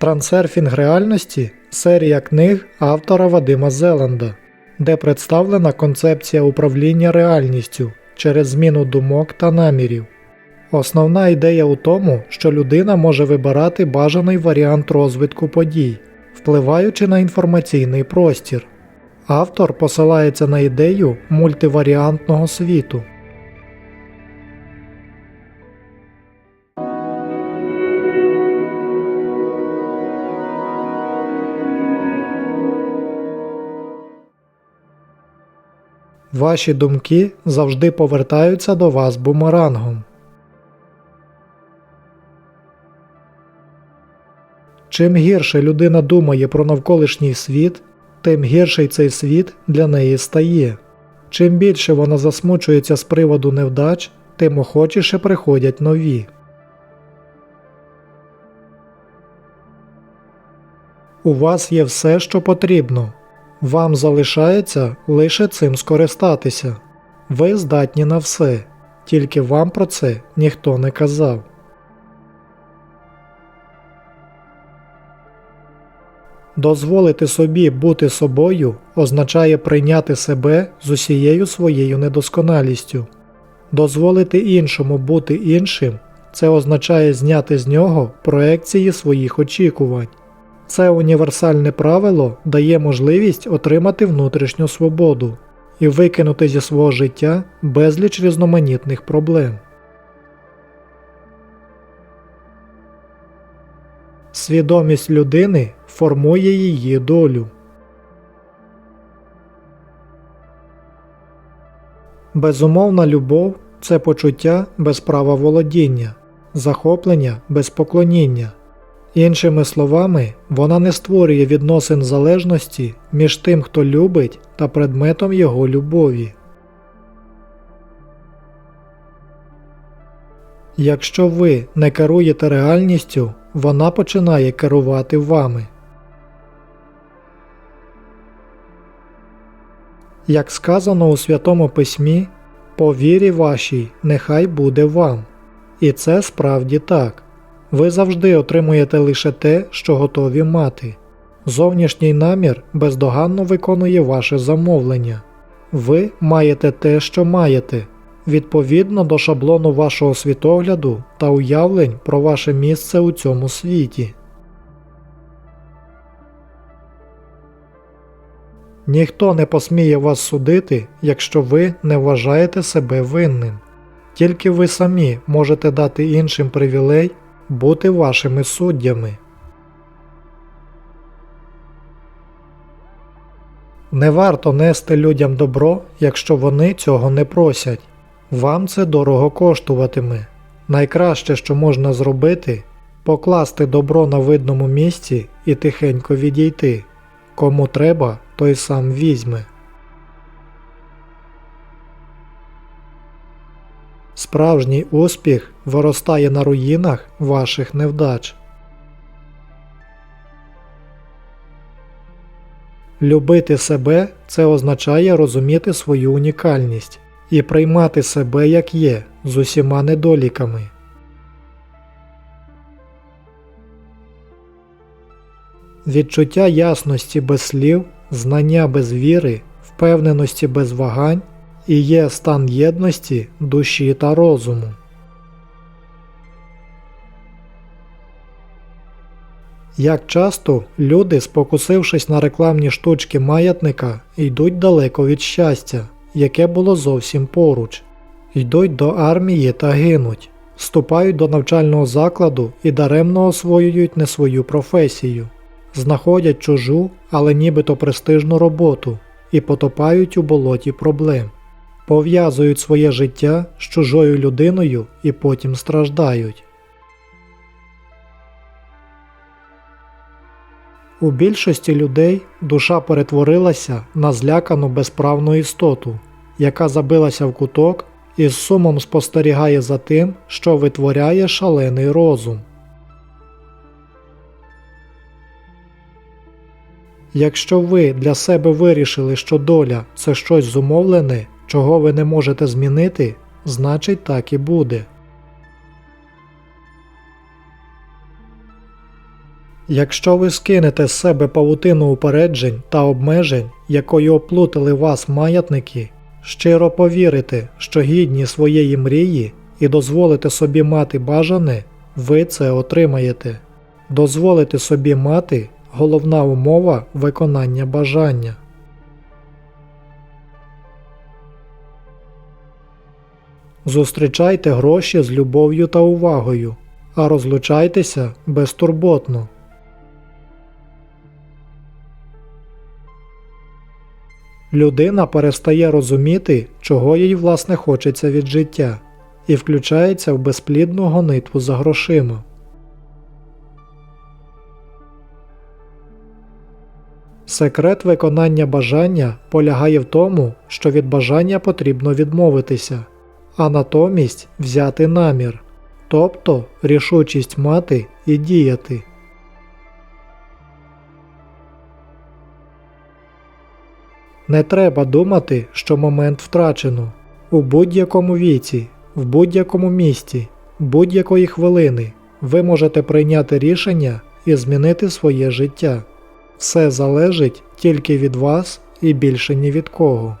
Трансерфінг реальності серія книг автора Вадима Зеланда, де представлена концепція управління реальністю через зміну думок та намірів. Основна ідея у тому, що людина може вибирати бажаний варіант розвитку подій, впливаючи на інформаційний простір. Автор посилається на ідею мультиваріантного світу. Ваші думки завжди повертаються до вас бумерангом. Чим гірше людина думає про навколишній світ, тим гірший цей світ для неї стає. Чим більше вона засмучується з приводу невдач, тим охочіше приходять нові. У вас є все, що потрібно. Вам залишається лише цим скористатися. Ви здатні на все, тільки вам про це ніхто не казав. Дозволити собі бути собою означає прийняти себе з усією своєю недосконалістю. Дозволити іншому бути іншим це означає зняти з нього проекції своїх очікувань. Це універсальне правило дає можливість отримати внутрішню свободу і викинути зі свого життя безліч різноманітних проблем. Свідомість людини формує її долю. Безумовна любов це почуття без права володіння, захоплення без поклоніння. Іншими словами, вона не створює відносин залежності між тим, хто любить, та предметом його любові. Якщо ви не керуєте реальністю, вона починає керувати вами. Як сказано у Святому Письмі, по вірі вашій нехай буде вам. І це справді так. Ви завжди отримуєте лише те, що готові мати. Зовнішній намір бездоганно виконує ваше замовлення. Ви маєте те, що маєте, відповідно до шаблону вашого світогляду та уявлень про ваше місце у цьому світі. Ніхто не посміє вас судити, якщо ви не вважаєте себе винним. Тільки ви самі можете дати іншим привілей бути вашими суддями. Не варто нести людям добро, якщо вони цього не просять. Вам це дорого коштуватиме. Найкраще, що можна зробити, покласти добро на видному місці і тихенько відійти. Кому треба, той сам візьме. Справжній успіх виростає на руїнах ваших невдач. Любити себе це означає розуміти свою унікальність і приймати себе як є з усіма недоліками. Відчуття ясності без слів, знання без віри, впевненості без вагань і є стан єдності душі та розуму. Як часто люди, спокусившись на рекламні штучки маятника, йдуть далеко від щастя, яке було зовсім поруч, йдуть до армії та гинуть, вступають до навчального закладу і даремно освоюють не свою професію, знаходять чужу, але нібито престижну роботу і потопають у болоті проблем, пов'язують своє життя з чужою людиною і потім страждають. У більшості людей душа перетворилася на злякану безправну істоту, яка забилася в куток і з сумом спостерігає за тим, що витворяє шалений розум. Якщо ви для себе вирішили, що доля це щось зумовлене, чого ви не можете змінити, значить так і буде. Якщо ви скинете з себе павутину упереджень та обмежень, якою оплутали вас маятники, щиро повірите, що гідні своєї мрії і дозволите собі мати бажане, ви це отримаєте. Дозволити собі мати головна умова виконання бажання. Зустрічайте гроші з любов'ю та увагою, а розлучайтеся безтурботно. Людина перестає розуміти, чого їй власне хочеться від життя, і включається в безплідну гонитву за грошима. Секрет виконання бажання полягає в тому, що від бажання потрібно відмовитися, а натомість взяти намір, тобто рішучість мати і діяти. Не треба думати, що момент втрачено. У будь-якому віці, в будь-якому місті, будь-якої хвилини ви можете прийняти рішення і змінити своє життя. Все залежить тільки від вас і більше ні від кого.